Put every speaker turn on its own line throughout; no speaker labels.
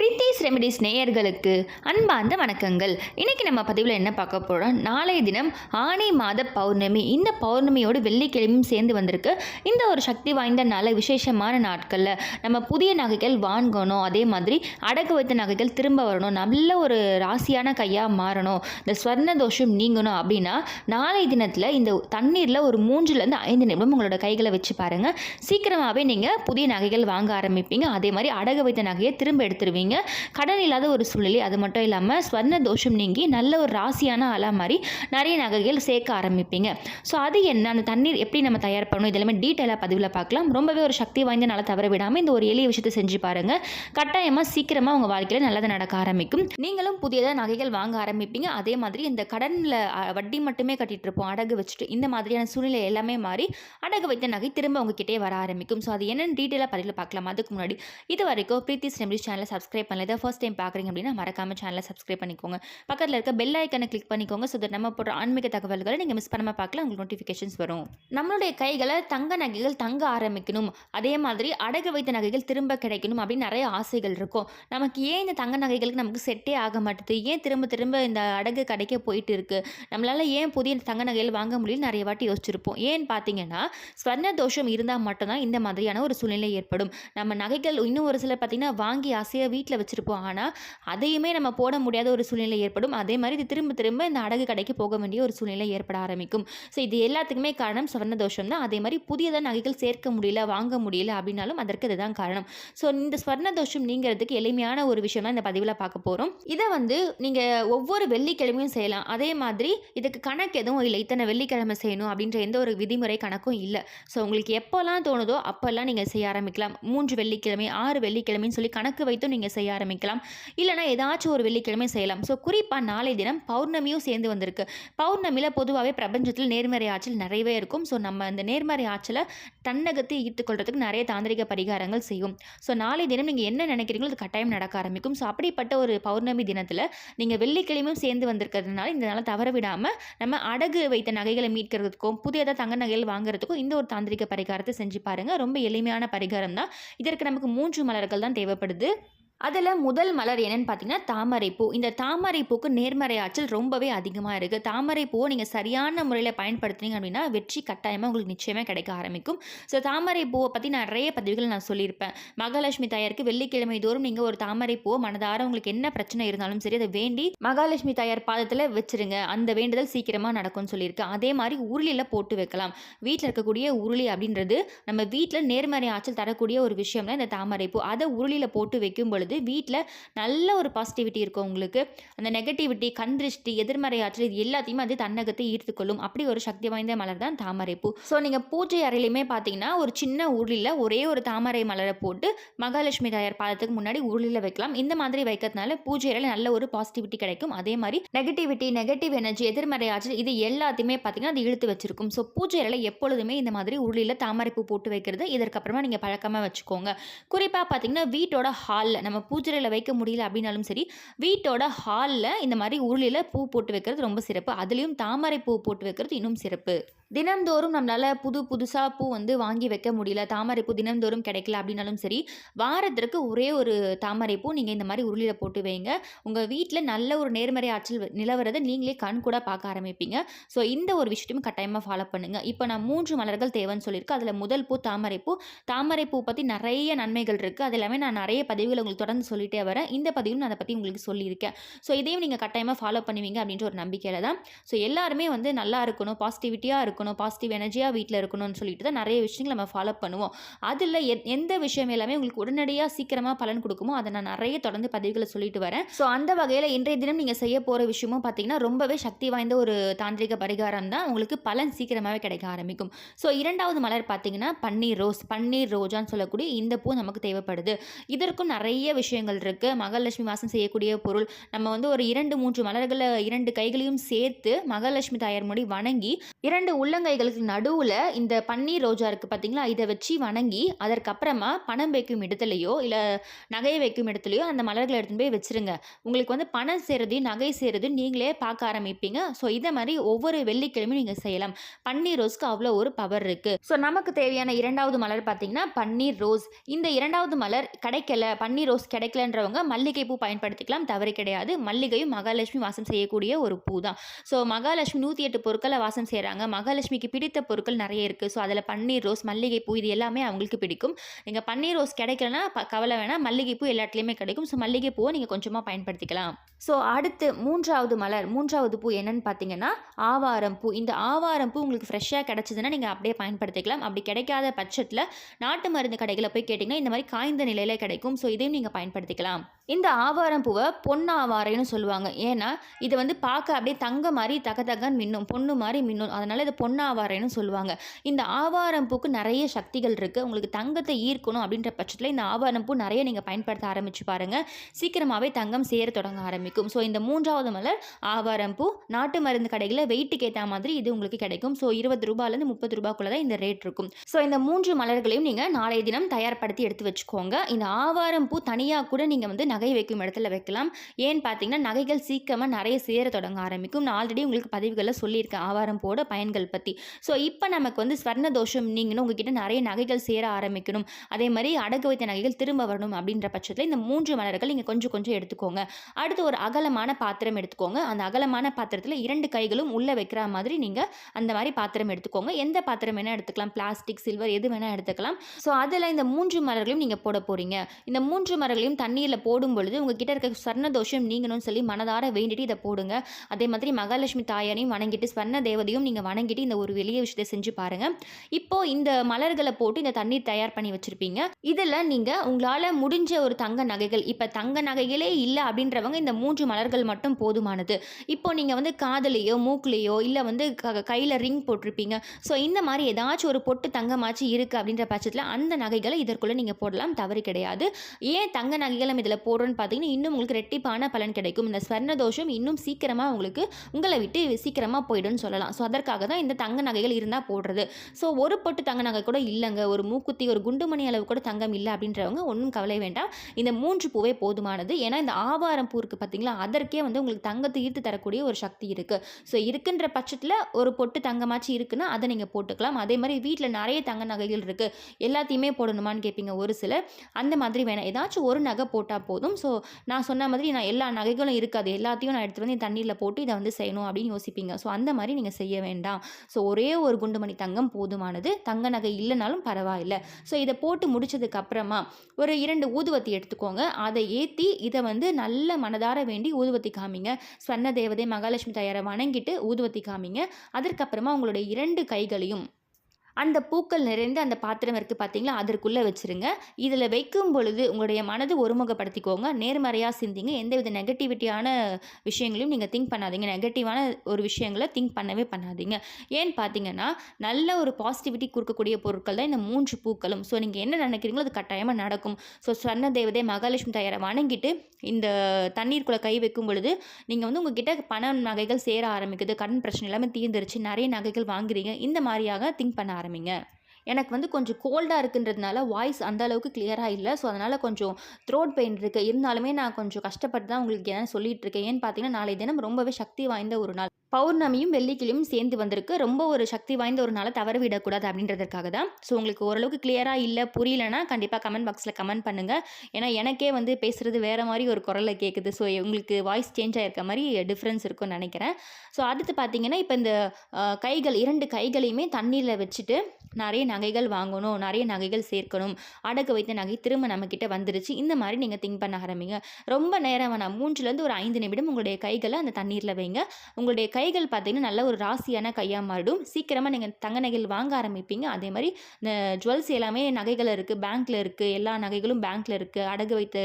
Preethi's remedies நேயர்களுக்கு அன்பார்ந்த வணக்கங்கள். இன்னைக்கு நம்ம பதிவில் என்ன பார்க்க போகிறோம் நாளைய தினம் ஆணி மாத பௌர்ணமி. இந்த பௌர்ணமியோடு வெள்ளிக்கிழமையும் சேர்ந்து வந்திருக்கு. இந்த ஒரு சக்தி வாய்ந்த நாள விசேஷமான நாட்களில் நம்ம புதிய நகைகள் வாங்கணும். அதே மாதிரி அடகு வைத்த நகைகள் திரும்ப வரணும். நல்ல ஒரு ராசியான கையாக மாறணும். இந்த ஸ்வர்ண தோஷம் நீங்கணும் அப்படின்னா நாளைய தினத்தில் இந்த தண்ணீரில் ஒரு மூன்றுலேருந்து ஐந்து நிமிடம் உங்களோட கைகளை வச்சு பாருங்கள் சீக்கிரமாகவே நீங்கள் புதிய நகைகள் வாங்க ஆரம்பிப்பீங்க. அதே மாதிரி அடகு வைத்த நகையை திரும்ப எடுத்துருவீங்க. கடன் இல்லாத ஒரு சூழ்நிலை அது மட்டும் இல்லாமல் ஸ்வர்ண தோஷம் நீங்கி நல்ல ஒரு ராசியான ஆளாக மாதிரி நிறைய நகைகள் சேர்க்க ஆரம்பிப்பீங்க. ஸோ அது என்ன? அந்த தண்ணீர் எப்படி நம்ம தயார் பண்ணணும்? இதெல்லாமே டீட்டெயிலாக பதிவில் பார்க்கலாம். ரொம்பவே ஒரு சக்தி வாய்ந்த நல்லா தவற விடாமல் இந்த ஒரு எளிய விஷயத்தை செஞ்சு பாருங்கள் கட்டாயமாக சீக்கிரமாக உங்கள் வாழ்க்கையில் நல்லது நடக்க ஆரம்பிக்கும். நீங்களும் புதியதாக நகைகள் வாங்க ஆரம்பிப்பீங்க. அதே மாதிரி இந்த கடனில் வட்டி மட்டுமே கட்டிட்டு இருப்போம். அடகு வச்சுட்டு இந்த மாதிரியான சூழ்நிலை எல்லாமே மாறி அடகு வைத்த நகை திரும்ப உங்ககிட்டே வர ஆரம்பிக்கும். ஸோ அது என்னென்னு டீட்டெயிலாக பதிவில் பார்க்கலாம். அதுக்கு முன்னாடி இது வரைக்கும் பிரீத்தி ஸ்டெம்பிஸ் சேனலை சப்ஸ்கிரைப் பண்ணல. இதை ஃபர்ஸ்ட் டைம் பார்க்குறீங்க அப்படின்னா மறக்காமல் சேனலை சப்ஸ்கிரைப் பண்ணிக்கோங்க. பக்கத்தில் இருக்க பெல் ஐக்கனை கிளிக் பண்ணிக்கோங்க. ஸோ நம்ம போடுற ஆன்மீக தகவல்களை நீங்கள் மிஸ் பண்ணாமல் பார்க்கலாம் உங்களுக்கு நோட்டிஃபிகேஷன்ஸ் வரும். நம்மளுடைய கைகளை தங்க நகைகள் தங்க ஆரம்பிக்கணும். அதே மாதிரி அடகு வைத்த நகைகள் திரும்ப கிடைக்கணும் அப்படின்னு நிறைய ஆசைகள் இருக்கும். நமக்கு ஏன் இந்த தங்க நகைகளுக்கு நமக்கு செட்டே ஆக மாட்டுது? ஏன் திரும்ப திரும்ப இந்த அடகு கடைக்க போயிட்டு இருக்கு? நம்மளால ஏன் புதிய தங்க நகைகள் வாங்க முடியல நிறைய வாட்டி யோசிச்சிருப்போம். ஏன்னு பார்த்தீங்கன்னா ஸ்வர்ண தோஷம் இருந்தால் மட்டும்தான் இந்த மாதிரியான ஒரு சூழ்நிலை ஏற்படும். நம்ம நகைகள் இன்னும் ஒரு சிலர் பார்த்தீங்கன்னா வாங்கி ஆசையாக வீட்டில் வச்சுருப்போம். ஆனால் அதையுமே நம்ம போட முடியாத ஒரு சூழ்நிலை ஏற்படும். அதே மாதிரி இது திரும்ப திரும்ப இந்த அடகு கடைக்கு போக வேண்டிய ஒரு சூழ்நிலை ஏற்பட ஆரம்பிக்கும். ஸோ இது எல்லாத்துக்குமே காரணம் ஸ்வர்ண தோஷம் தான். அதே மாதிரி புதியதாக நகைகள் சேர்க்க முடியல வாங்க முடியல அப்படின்னாலும் அதற்கு இதுதான் காரணம். ஸோ இந்த ஸ்வர்ண தோஷம் நீங்கிறதுக்கு எளிமையான ஒரு விஷயம் தான் இந்த பதிவில் பார்க்க போகிறோம் இதை வந்து நீங்கள் ஒவ்வொரு வெள்ளிக்கிழமையும் செய்யலாம். அதே மாதிரி இதுக்கு கணக்கு எதுவும் இல்லை. இத்தனை வெள்ளிக்கிழமை செய்யணும் அப்படின்ற எந்த ஒரு விதிமுறை கணக்கும் இல்லை. ஸோ உங்களுக்கு எப்போல்லாம் தோணுதோ அப்போல்லாம் நீங்கள் செய்ய ஆரம்பிக்கலாம். மூன்று வெள்ளிக்கிழமை ஆறு வெள்ளிக்கிழமைன்னு சொல்லி கணக்கு வைத்தும் நீங்கள் செய்ய ஆரம்பிக்கலாம். இல்லைனா ஏதாச்சும் ஒரு வெள்ளிக்கிழமை செய்யலாம். ஸோ குறிப்பாக நாளை தினம் பௌர்ணமியும் சேர்ந்து வந்திருக்கு. பௌர்ணமியில் பொதுவாகவே பிரபஞ்சத்தில் நேர்மறை ஆற்றல் நிறையவே இருக்கும். ஸோ நம்ம அந்த நேர்மறை ஆற்றலை தன்னகத்தை ஈர்த்துக்கொள்றதுக்கு நிறைய தாந்திரிக பரிகாரங்கள் செய்யும். ஸோ நாளை தினம் நீங்கள் என்ன நினைக்கிறீங்களோ அது கட்டாயம் நடக்க ஆரம்பிக்கும். ஸோ அப்படிப்பட்ட ஒரு பௌர்ணமி தினத்தில் நீங்கள் வெள்ளிக்கிழமையும் சேர்ந்து வந்திருக்கிறதுனால இந்த நாளை தவற விடாமல் நம்ம அடகு வைத்த நகைகளை மீட்கிறதுக்கும் புதியதாக தங்க நகைகள் வாங்குறதுக்கும் இந்த ஒரு தாந்திரிக பரிகாரத்தை செஞ்சு பாருங்கள் ரொம்ப எளிமையான பரிகாரம் தான் இதற்கு நமக்கு மூன்று மலர்கள் தான் தேவைப்படுது. அதில் முதல் மலர் என்னன்னு பார்த்தீங்கன்னா தாமரைப்பூ இந்த தாமரைப்பூக்கு நேர்மறை ஆற்றல் ரொம்பவே அதிகமாக இருக்குது தாமரைப்பூவை நீங்கள் சரியான முறையில் பயன்படுத்துனீங்க அப்படின்னா வெற்றி கட்டாயமாக உங்களுக்கு நிச்சயமாக கிடைக்க ஆரம்பிக்கும். ஸோ தாமரைப்பூவை பற்றி நிறைய பதிவுகள் நான் சொல்லியிருப்பேன். மகாலட்சுமி தாயாருக்கு வெள்ளிக்கிழமை தோறும் நீங்கள் ஒரு தாமரைப்பூவை மனதார உங்களுக்கு என்ன பிரச்சனை இருந்தாலும் சரி அதை வேண்டி மகாலட்சுமி தாயார் பாதத்தில் வச்சிருங்க. அந்த வேண்டுதல் சீக்கிரமாக நடக்கும்னு சொல்லியிருக்கேன் அதே மாதிரி உருளியில் போட்டு வைக்கலாம். வீட்டில் இருக்கக்கூடிய உருளி அப்படின்றது நம்ம வீட்டில் நேர்மறை ஆற்றல் தரக்கூடிய ஒரு விஷயம் தான் இந்த தாமரைப்பூ அதை உருளியில் போட்டு வைக்கும் பொழுது வீட்டில் நல்ல ஒரு பாசிட்டிவிட்டி இருக்கும் உங்களுக்கு. அந்த நெகட்டிவிட்டி கண் திருஷ்டி எதிர்மறை ஆற்றல் இது எல்லாத்தையுமே அது தன்னகத்தை ஈர்த்துக்கொள்ளும். அப்படி ஒரு சக்தி வாய்ந்த மலர் தான் தாமரை பூ. ஸோ நீங்கள் பூஜை அறையிலையுமே பார்த்தீங்கன்னா ஒரு சின்ன உருளியில் ஒரே ஒரு தாமரை மலரை போட்டு மகாலட்சுமி தாயார் பாதத்துக்கு முன்னாடி உருளியில் வைக்கலாம். இந்த மாதிரி வைக்கிறதுனால பூஜை அறையில் நல்ல ஒரு பாசிட்டிவிட்டி கிடைக்கும். அதே மாதிரி நெகட்டிவிட்டி நெகட்டிவ் எனர்ஜி எதிர்மறை ஆற்றல் இது எல்லாத்தையுமே பார்த்தீங்கன்னா அது இழுத்து வச்சிருக்கும். ஸோ பூஜை அறையில் எப்பொழுதுமே இந்த மாதிரி உருளியில் தாமரைப்பூ போட்டு வைக்கிறது. இதற்கப்புறமா நீங்கள் பழக்கமாக வச்சுக்கோங்க. குறிப்பாக பார்த்தீங்கன்னா வீட்டோட ஹாலில் நம்ம பூஜையில் வைக்க முடியல அப்படின்னாலும் சரி வீட்டோட ஹாலில் இந்த மாதிரி உருளியில் பூ போட்டு வைக்கிறது ரொம்ப சிறப்பு. அதுலேயும் தாமரை பூ போட்டு வைக்கிறது இன்னும் சிறப்பு. தினம்தோறும் நம்மளால் புது புதுசாக பூ வந்து வாங்கி வைக்க முடியல. தாமரை பூ தினம்தோறும் கிடைக்கல அப்படின்னாலும் சரி வாரத்திற்கு ஒரே ஒரு தாமரை பூ நீங்கள் இந்த மாதிரி உருளியில் போட்டு வைங்க. உங்கள் வீட்டில் நல்ல ஒரு நேர்மறை ஆற்றல் நிலவரதை நீங்களே கண் கூட பார்க்க ஆரம்பிப்பீங்க. ஸோ இந்த ஒரு விஷயத்தையும் கட்டாயமாக ஃபாலோ பண்ணுங்கள் இப்போ நான் மூன்று மலர்கள் தேவைன்னு சொல்லியிருக்கேன் அதில் முதல் பூ தாமரை பூ. தாமரை பூ பற்றி நிறைய நன்மைகள் இருக்குது அது எல்லாமே நான் நிறைய பதிவுகளை உங்களுக்கு தொடர்ந்து சொல்லிட்டே வரேன். இந்த பதிவும் நான் அதை பற்றி உங்களுக்கு சொல்லியிருக்கேன். ஸோ இதையும் நீங்கள் கட்டாயமாக ஃபாலோ பண்ணுவீங்க அப்படின்ற ஒரு நம்பிக்கையில் தான். ஸோ எல்லாருமே வந்து நல்லா இருக்கணும் பாசிட்டிவிட்டியாக இருக்கணும். பாசிட்டிவ் எனர்ஜியாக வீட்டில் இருக்கணும்னு சொல்லிட்டு தான் நிறைய விஷயங்கள் நம்ம ஃபாலோ பண்ணுவோம். அதில் எ எந்த விஷயம் எல்லாமே உங்களுக்கு உடனடியாக சீக்கிரமாக பலன் கொடுக்குமோ அதை நான் நிறைய தொடர்ந்து பதிவுகளை சொல்லிட்டு வரேன். ஸோ அந்த வகையில் இன்றைய தினம் நீங்கள் செய்ய போகிற விஷயமும் பார்த்தீங்கன்னா ரொம்பவே சக்தி வாய்ந்த ஒரு தாந்திரிக பரிகாரம் தான் உங்களுக்கு பலன் சீக்கிரமாகவே கிடைக்க ஆரம்பிக்கும். ஸோ இரண்டாவது மலர் பார்த்தீங்கன்னா பன்னீர் ரோஸ் பன்னீர் ரோஜான்னு சொல்லக்கூடிய இந்த பூ நமக்கு தேவைப்படுது. இதற்கும் நிறைய விஷயங்கள் இருக்குது மகாலட்சுமி மாதம் செய்யக்கூடிய பொருள். நம்ம வந்து ஒரு இரண்டு மூன்று மலர்களை இரண்டு கைகளையும் சேர்த்து மகாலட்சுமி தாயார் முடி வணங்கி இரண்டு உள்ளங்கைகளுக்கு நடுவில் இந்த பன்னீர் ரோஜா இருக்குது பார்த்தீங்களா இதை வச்சு வணங்கி அதற்கப்புறமா பணம் வைக்கும் இடத்துலையோ இல்லை நகை வைக்கும் இடத்துலையோ அந்த மலர்களை எடுத்துன்னு போய் வச்சுருங்க. உங்களுக்கு வந்து பணம் சேருதையும் நகை சேருதையும் நீங்களே பார்க்க ஆரம்பிப்பீங்க. ஸோ இதை மாதிரி ஒவ்வொரு வெள்ளிக்கிழமையும் நீங்கள் செய்யலாம். பன்னீர் ரோஸ்க்கு அவ்வளோ ஒரு பவர் இருக்குது ஸோ நமக்கு தேவையான இரண்டாவது மலர் பார்த்தீங்கன்னா பன்னீர் ரோஸ். இந்த இரண்டாவது மலர் கிடைக்கல பன்னீர் ரோஸ் கிடைக்கலன்றவங்க மல்லிகை பூ பயன்படுத்திக்கலாம். தவறு கிடையாது. மல்லிகையும் மகாலட்சுமி வாசம் செய்யக்கூடிய ஒரு பூ தான். ஸோ மகாலட்சுமி நூற்றி எட்டு பொருட்களை வாசம் செய்கிறாங்க மகாலட்சுமிக்கு பிடித்த பொருட்கள் நிறைய இருக்குது ஸோ அதில் பன்னீர் ரோஸ் மல்லிகைப்பூ இது எல்லாமே அவங்களுக்கு பிடிக்கும். நீங்கள் பன்னீர் ரோஸ் கிடைக்கலனா கவலை வேணால் மல்லிகைப்பூ பூ எல்லா இடத்துலையுமே கிடைக்கும் ஸோ மல்லிகைப்பூவை நீங்கள் கொஞ்சமாக பயன்படுத்திக்கலாம். ஸோ அடுத்து மூன்றாவது மலர் மூன்றாவது பூ என்னன்னு பார்த்தீங்கன்னா ஆவாரம் பூ. இந்த ஆவாரம் பூ உங்களுக்கு ஃப்ரெஷ்ஷாக கிடச்சிதுன்னா நீங்கள் அப்படியே பயன்படுத்திக்கலாம். அப்படி கிடைக்காத பட்சத்தில் நாட்டு மருந்து கடைகளை போய் கேட்டிங்கன்னா இந்த மாதிரி காய்ந்த நிலையில் கிடைக்கும். ஸோ இதையும் நீங்கள் பயன்படுத்திக்கலாம். இந்த ஆவாரம் பூவை பொன் ஆவாரைன்னு சொல்லுவாங்க. ஏன்னா இது வந்து பார்க்க அப்படியே தங்க மாதிரி தக தகன்னு மின்னும் பொண்ணு மாதிரி மின்னும். அதனால் இது பொன்னாவாரைன்னு சொல்லுவாங்க. இந்த ஆவாரம் பூக்கு நிறைய சக்திகள் இருக்குது உங்களுக்கு தங்கத்தை ஈர்க்கணும் அப்படின்ற பட்சத்தில் இந்த ஆவாரம் பூ நிறைய நீங்கள் பயன்படுத்த ஆரம்பிச்சு பாருங்கள் சீக்கிரமாகவே தங்கம் சேர தொடங்க ஆரம்பிக்கும். ஸோ இந்த மூன்றாவது மலர் ஆவாரம் பூ. நாட்டு மருந்து கடைகளில் வெயிட்டுக்கு ஏற்ற மாதிரி இது உங்களுக்கு கிடைக்கும். ஸோ இருபது ரூபாயிலேருந்து முப்பது ரூபாய்க்குள்ளே தான் இந்த ரேட் இருக்கும். ஸோ இந்த மூன்று மலர்களையும் நீங்கள் நாளைய தினம் தயார்படுத்தி எடுத்து வச்சுக்கோங்க. இந்த ஆவாரம் பூ தனியாக கூட நீங்கள் வந்து நகை வைக்கும் இடத்துல வைக்கலாம். ஏன்னு பார்த்தீங்கன்னா நகைகள் சீக்கிரமாக நிறைய சேர தொடங்க ஆரம்பிக்கும். நான் ஆல்ரெடி உங்களுக்கு பதிவுகளில் சொல்லியிருக்கேன். ஆவாரம் போட பயன்கள் பற்றி ஸோ இப்போ நமக்கு வந்து ஸ்வர்ண தோஷம் நீங்கன்னு உங்ககிட்ட நிறைய நகைகள் சேர ஆரம்பிக்கணும். அதே மாதிரி அடகு வைத்த நகைகள் திரும்ப வரணும் அப்படின்ற பட்சத்தில் இந்த மூன்று மலர்கள் நீங்கள் கொஞ்சம் கொஞ்சம் எடுத்துக்கோங்க. அடுத்து ஒரு அகலமான பாத்திரம் எடுத்துக்கோங்க. அந்த அகலமான பாத்திரத்தில் இரண்டு கைகளும் உள்ளே வைக்கிற மாதிரி நீங்கள் அந்த மாதிரி பாத்திரம் எடுத்துக்கோங்க. எந்த பாத்திரம் வேணால் எடுத்துக்கலாம். பிளாஸ்டிக் சில்வர் எது வேணால் எடுத்துக்கலாம். ஸோ அதில் இந்த மூன்று மலர்களையும் நீங்கள் போட போகிறீங்க இந்த மூன்று மலர்களையும் தண்ணியில் போடும் பொழுது உங்ககிட்ட இருக்க ஸ்வர்ண தோஷம் நீங்கணும்னு சொல்லி மனதார வேண்டிட்டு இதை போடுங்க. அதே மாதிரி மகாலட்சுமி தாயாரையும் வணங்கிட்டு ஸ்வர்ண தேவதையும் நீங்கள் வணங்கிட்டு இந்த ஒரு வெளிய விஷயத்தை செஞ்சு பாருங்கள் இப்போ இந்த மலர்களை போட்டு இந்த தண்ணீர் தயார் பண்ணி வச்சுருப்பீங்க. இதில் நீங்கள் உங்களால் முடிஞ்ச ஒரு தங்க நகைகள் இப்போ தங்க நகைகளே இல்லை அப்படின்றவங்க இந்த மூன்று மலர்கள் மட்டும் போதுமானது. இப்போ நீங்கள் வந்து காதலையோ மூக்குலையோ இல்லை வந்து க கையில் ரிங் போட்டிருப்பீங்க. ஸோ இந்த மாதிரி ஏதாச்சும் ஒரு பொட்டு தங்கமாச்சு இருக்குது அப்படின்ற பட்சத்தில் அந்த நகைகளை இதற்குள்ளே நீங்கள் போடலாம். தவறு கிடையாது. ஏன் தங்க நகைகளும் நம்ம இதில் போடுறோன்னு பார்த்தீங்கன்னா இன்னும் உங்களுக்கு ரெட்டிப்பான பலன் கிடைக்கும். இந்த ஸ்வர்ண தோஷம் இன்னும் சீக்கிரமாக உங்களுக்கு உங்களை விட்டு சீக்கிரமாக போயிடும்னு சொல்லலாம். ஸோ அதற்காக தான் இந்த தங்க நகைகள் இருந்தால் போடுறது. ஸோ ஒரு பொட்டு தங்க நகை கூட இல்லைங்க. ஒரு மூக்குத்தி ஒரு குண்டுமணி அளவு கூட தங்கம் இல்லை அப்படின்றவங்க ஒன்றும் கவலை வேண்டாம். இந்த மூன்று பூவே போதுமானது. ஏன்னா இந்த ஆவாரம் பூ இருக்குது பார்த்தீங்களா? அதற்கே வந்து உங்களுக்கு தங்கத்தை ஈர்த்து தரக்கூடிய ஒரு சக்தி இருக்குது ஸோ இருக்குன்ற பட்சத்தில் ஒரு பொட்டு தங்கமாச்சு இருக்குன்னா அதை நீங்கள் போட்டுக்கலாம். அதே மாதிரி வீட்டில் நிறைய தங்க நகைகள் இருக்குது எல்லாத்தையுமே போடணுமான்னு கேட்பீங்க ஒரு சிலர். அந்த மாதிரி வேணாம். ஏதாச்சும் ஒரு நகை போட்டால் போதும். ஸோ நான் சொன்ன மாதிரி நான் எல்லா நகைகளும் இருக்காது. எல்லாத்தையும் நான் எடுத்துகிட்டு வந்து தண்ணியில் போட்டு இதை வந்து செய்யணும் அப்படின்னு யோசிப்பீங்க. ஸோ அந்த மாதிரி நீங்கள் செய்ய வேண்டாம். ஸோ ஒரே ஒரு குண்டுமணி தங்கம் போதுமானது. தங்க நகை இல்லைனாலும் பரவாயில்லை. ஸோ இதை போட்டு முடிச்சதுக்கு அப்புறமா ஒரு இரண்டு ஊதுவத்தி எடுத்துக்கோங்க. அதை ஏற்றி இதை வந்து நல்ல மனதார வேண்டி ஊதுவத்தி காமிங்க. ஸ்வர்ண தேவதை மகாலட்சுமி தயாரை வணங்கிட்டு ஊதுவத்தி காமிங்க. அதற்கப்புறமா உங்களுடைய இரண்டு கைகளையும் அந்த பூக்கள் நிறைந்து அந்த பாத்திரம் இருக்குது பார்த்தீங்களா அதற்குள்ளே வச்சுருங்க. இதில் வைக்கும் பொழுது உங்களுடைய மனது ஒருமுகப்படுத்திக்கோங்க. நேர்மறையாக சிந்திங்க. எந்தவித நெகட்டிவிட்டியான விஷயங்களையும் நீங்கள் திங்க் பண்ணாதீங்க. நெகட்டிவான ஒரு விஷயங்களை திங்க் பண்ணவே பண்ணாதீங்க. ஏன்னு பார்த்தீங்கன்னா நல்ல ஒரு பாசிட்டிவிட்டி கொடுக்கக்கூடிய பொருட்கள் தான் இந்த மூன்று பூக்களும். ஸோ நீங்கள் என்ன நினைக்கிறீங்களோ அது கட்டாயமாக நடக்கும். ஸோ ஸ்வர்ண தேவதை மகாலட்சுமி தாயாரை வணங்கிட்டு இந்த தண்ணீருக்குள்ளே கை வைக்கும் பொழுது நீங்கள் வந்து உங்ககிட்ட பண நகைகள் சேர ஆரம்பிக்குது. கடன் பிரச்சனை எல்லாமே தீர்ந்துருச்சு. நிறைய நகைகள் வாங்குறீங்க. இந்த மாதிரியாக திங்க் பண்ண ஆரம்பிங்க. எனக்கு வந்து கொஞ்சம் கோல்டாக இருக்குன்றதுனால வாய்ஸ் அந்த அளவுக்கு கிளியராக இல்லை. ஸோ அதனால் கொஞ்சம் த்ரோட் பெயின் இருக்குது இருந்தாலுமே நான் கொஞ்சம் கஷ்டப்பட்டு தான் உங்களுக்கு என்ன சொல்லிட்டு இருக்கேன். ஏன்னு பார்த்தீங்கன்னா நாளை தினம் ரொம்பவே சக்தி வாய்ந்த ஒரு நாள். பௌர்ணமியும் வெள்ளிக்கிழமையும் சேர்ந்து வந்திருக்கு. ரொம்ப ஒரு சக்தி வாய்ந்த ஒரு நாளை தவற விடக்கூடாது அப்படின்றதுக்காக தான். ஸோ உங்களுக்கு ஓரளவுக்கு கிளியராக இல்லை புரியலனா கண்டிப்பாக கமெண்ட் பாக்ஸில் கமெண்ட் பண்ணுங்கள் ஏன்னா எனக்கே வந்து பேசுகிறது வேறு மாதிரி ஒரு குரலில் கேட்குது ஸோ உங்களுக்கு வாய்ஸ் சேஞ்ச் ஆகிருக்க மாதிரி டிஃப்ரென்ஸ் இருக்கும்னு நினைக்கிறேன். ஸோ அடுத்து பார்த்தீங்கன்னா இப்போ இந்த கைகள் இரண்டு கைகளையுமே தண்ணீரில் வச்சுட்டு நிறைய நகைகள் வாங்கணும் நிறைய நகைகள் சேர்க்கணும். அடகு வைத்த நகை திரும்ப நம்மக்கிட்ட வந்துருச்சு. இந்த மாதிரி நீங்கள் திங்க் பண்ண ஆரம்பிங்க. ரொம்ப நேரம் வேணாம். மூன்றுலேருந்து ஒரு ஐந்து நிமிடம் உங்களுடைய கைகளை அந்த தண்ணீரில் வைங்க. உங்களுடைய கைகள் பார்த்தீங்கன்னா நல்ல ஒரு ராசியான கையாக மாறிடும். சீக்கிரமாக நீங்கள் தங்க நகைகள் வாங்க ஆரம்பிப்பீங்க. அதே மாதிரி இந்த ஜுவல்ஸ் எல்லாமே நகைகள் இருக்குது பேங்க்கில் இருக்குது எல்லா நகைகளும் பேங்க்கில் இருக்குது அடகு வைத்த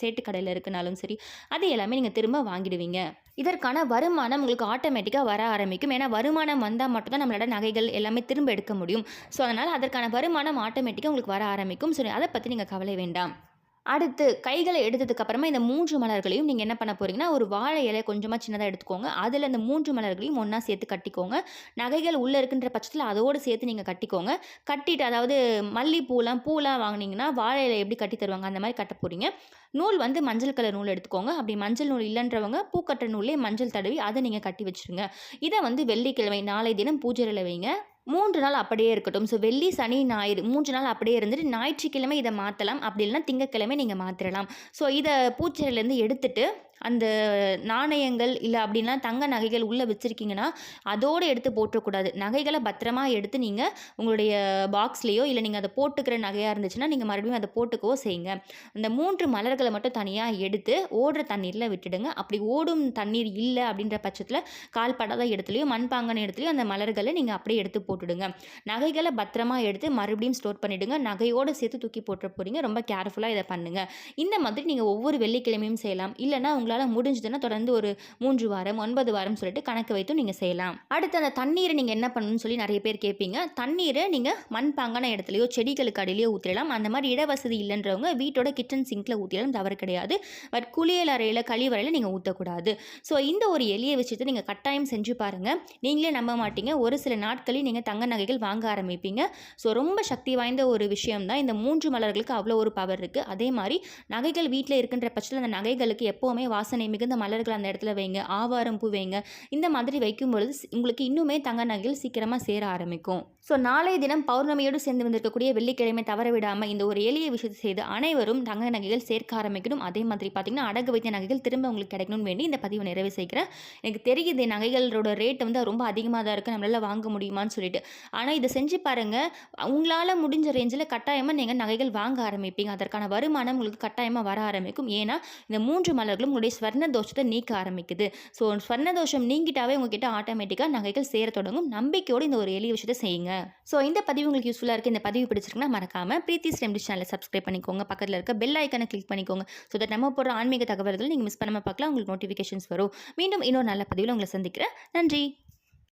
சேட்டு கடையில் இருக்குனாலும் சரி அது எல்லாமே நீங்கள் திரும்ப வாங்கிடுவீங்க. இதற்கான வருமானம் உங்களுக்கு ஆட்டோமேட்டிக்காக வர ஆரம்பிக்கும். ஏன்னா வருமானம் வந்தால் மட்டும்தான் நம்மளோட நகைகள் எல்லாமே திரும்ப எடுக்க முடியும். ஸோ அதனால் அதற்கான வருமானம் ஆட்டோமேட்டிக்காக உங்களுக்கு வர ஆரம்பிக்கும். ஸோ அதை பற்றி நீங்கள் கவலை வேண்டாம். அடுத்து கைகளை எடுத்ததுக்கு அப்புறமா இந்த மூன்று மலர்களையும் நீங்கள் என்ன பண்ண போகிறீங்கன்னா ஒரு வாழை இலை கொஞ்சமாக சின்னதாக எடுத்துக்கோங்க. அதில் இந்த மூன்று மலர்களையும் ஒன்றா சேர்த்து கட்டிக்கோங்க. நகைகள் உள்ளே இருக்குன்ற பட்சத்தில் அதோடு சேர்த்து நீங்கள் கட்டிக்கோங்க. கட்டிட்டு அதாவது மல்லிப்பூலாம் பூலாம் வாங்குனீங்கன்னா வாழை இலை எப்படி கட்டி தருவாங்க அந்த மாதிரி கட்ட போகிறீங்க நூல் வந்து மஞ்சள் கலர் நூல் எடுத்துக்கோங்க. அப்படி மஞ்சள் நூல் இல்லைன்றவங்க பூக்கட்ட நூல்லே மஞ்சள் தடவி அதை நீங்கள் கட்டி வச்சுருங்க. இதை வந்து வெள்ளிக்கிழமை நாளை தினம் பூஜையில் வைங்க. மூன்று நாள் அப்படியே இருக்கட்டும். ஸோ வெள்ளி சனி ஞாயிறு மூன்று நாள் அப்படியே இருந்துட்டு ஞாயிற்றுக்கிழமை இதை மாற்றலாம் அப்படி இல்லைன்னா திங்கக்கிழமை நீங்கள் மாற்றிடலாம் ஸோ இதை பூச்செடியிலேருந்து எடுத்துட்டு அந்த நாணயங்கள் இல்லை அப்படின்னா தங்க நகைகள் உள்ளே வச்சுருக்கீங்கன்னா அதோடு எடுத்து போட்டுறக்கூடாது. நகைகளை பத்திரமா எடுத்து நீங்கள் உங்களுடைய பாக்ஸ்லேயோ இல்லை நீங்கள் அதை போட்டுக்கிற நகையாக இருந்துச்சுன்னா நீங்கள் மறுபடியும் அதை போட்டுக்கவோ செய்யுங்க. இந்த மூன்று மலர்களை மட்டும் தனியாக எடுத்து ஓடுற தண்ணீரில் விட்டுடுங்க. அப்படி ஓடும் தண்ணீர் இல்லை அப்படின்ற பட்சத்தில் கால்படாத இடத்துலையோ மண்பாங்கன இடத்துலையோ அந்த மலர்களை நீங்கள் அப்படியே எடுத்து போட்டுடுங்க. நகைகளை பத்திரமா எடுத்து மறுபடியும் ஸ்டோர் பண்ணிவிடுங்க நகையோடு சேர்த்து தூக்கி போட்டுற போகிறீங்க ரொம்ப கேர்ஃபுல்லாக இதை பண்ணுங்கள் இந்த மாதிரி நீங்கள் ஒவ்வொரு வெள்ளிக்கிழமையும் செய்யலாம். இல்லைன்னா உங்களால் முடிஞ்சதுன்னா தொடர்ந்து ஒரு மூன்று வாரம் ஒன்பது வாரம் சொல்லிட்டு கணக்கு வைத்தும் நீங்கள் செய்யலாம். அடுத்து அந்த தண்ணீரை நீங்கள் என்ன பண்ணணும்னு சொல்லி நிறைய பேர் கேட்பீங்க. தண்ணீரை நீங்கள் மண்பாங்கான இடத்துலையோ செடிகளுக்கு அடியிலையோ ஊற்றிடலாம் அந்த மாதிரி இட வசதி இல்லைன்றவங்க வீட்டோட கிச்சன் சிங்கில் ஊற்றிடலாம் தவறு கிடையாது. பட் குளியல் அறையில் கழிவறையில் நீங்கள் ஊற்றக்கூடாது ஸோ இந்த ஒரு எளிய விஷயத்தை நீங்கள் கட்டாயம் செஞ்சு பாருங்கள் நீங்களே நம்ப மாட்டீங்க. ஒரு சில நாட்களில் நீங்கள் தங்க நகைகள் வாங்க ஆரம்பிப்பீங்க. ஸோ ரொம்ப சக்தி வாய்ந்த ஒரு விஷயம் தான் இந்த மூன்று மலர்களுக்கு அவ்வளோ ஒரு பவர் இருக்குது அதே மாதிரி நகைகள் வீட்டில் இருக்கின்ற பட்சத்தில் அந்த நகைகளுக்கு எப்போவுமே வாசனை மிகுந்த மலர்கள் அந்த இடத்துல வைங்க. ஆவாரம் பூ வைங்க. இந்த மாதிரி வைக்கும் பொழுது உங்களுக்கு இன்னுமே தங்க நகைகள் சீக்கிரமாக சேர ஆரம்பிக்கும். ஸோ நாளைய தினம் பௌர்ணமியோடு சேர்ந்து வந்திருக்கக்கூடிய வெள்ளிக்கிழமை தவற விடாமல் இந்த ஒரு எளிய விஷயத்தை செய்து அனைவரும் தங்க நகைகள் சேர்க்க ஆரம்பிக்கணும். அதே மாதிரி பார்த்தீங்கன்னா அடகு வைத்த நகைகள் திரும்ப உங்களுக்கு கிடைக்கணும்னு வேண்டி இந்த பதிவை நிறைவு செய்கிறேன். எனக்கு தெரியுது நகைகளோட ரேட் வந்து ரொம்ப அதிகமாக தான் இருக்குது நம்மளால வாங்க முடியுமான்னு சொல்லிட்டு. ஆனால் இதை செஞ்சு பாருங்கள் உங்களால் முடிஞ்ச ரேஞ்சில் கட்டாயமாக நீங்கள் நகைகள் வாங்க ஆரம்பிப்பீங்க. அதற்கான வருமானம் உங்களுக்கு கட்டாயமாக வர ஆரம்பிக்கும். ஏன்னா இந்த மூன்று மலர்களும் உங்களுடைய ஸ்வர்ண தோஷத்தை நீக்க ஆரம்பிக்குது. ஸோ ஸ்வர்ண தோஷம் நீங்கிட்டாவே உங்ககிட்ட ஆட்டோமேட்டிக்காக நகைகள் சேர தொடங்கும். நம்பிக்கையோடு இந்த ஒரு எளிய விஷயத்தை செய்யுங்க. ஸோ இந்த பதிவு உங்களுக்கு யூஸ்ஃபுல்லாக இருக்குது இந்த பதிவு பிடிச்சிருக்குன்னா மறக்காமல் பிரீத்தி ஸ்ரெம்டி சேனலை சப்ஸ்கிரைப் பண்ணிக்கோங்க. பக்கத்தில் இருக்க பெல் ஐக்கனை கிளிக் பண்ணிக்கோங்க. ஸோ தட் நம்ம போடுற ஆன்மீக தகவல்கள் நீங்கள் மிஸ் பண்ணாமல் பார்க்கலாம். உங்களுக்கு நோட்டிஃபிகேஷன்ஸ் வரும். மீண்டும் இன்னொரு நல்ல பதிவில் உங்களை சந்திக்கிறேன். நன்றி!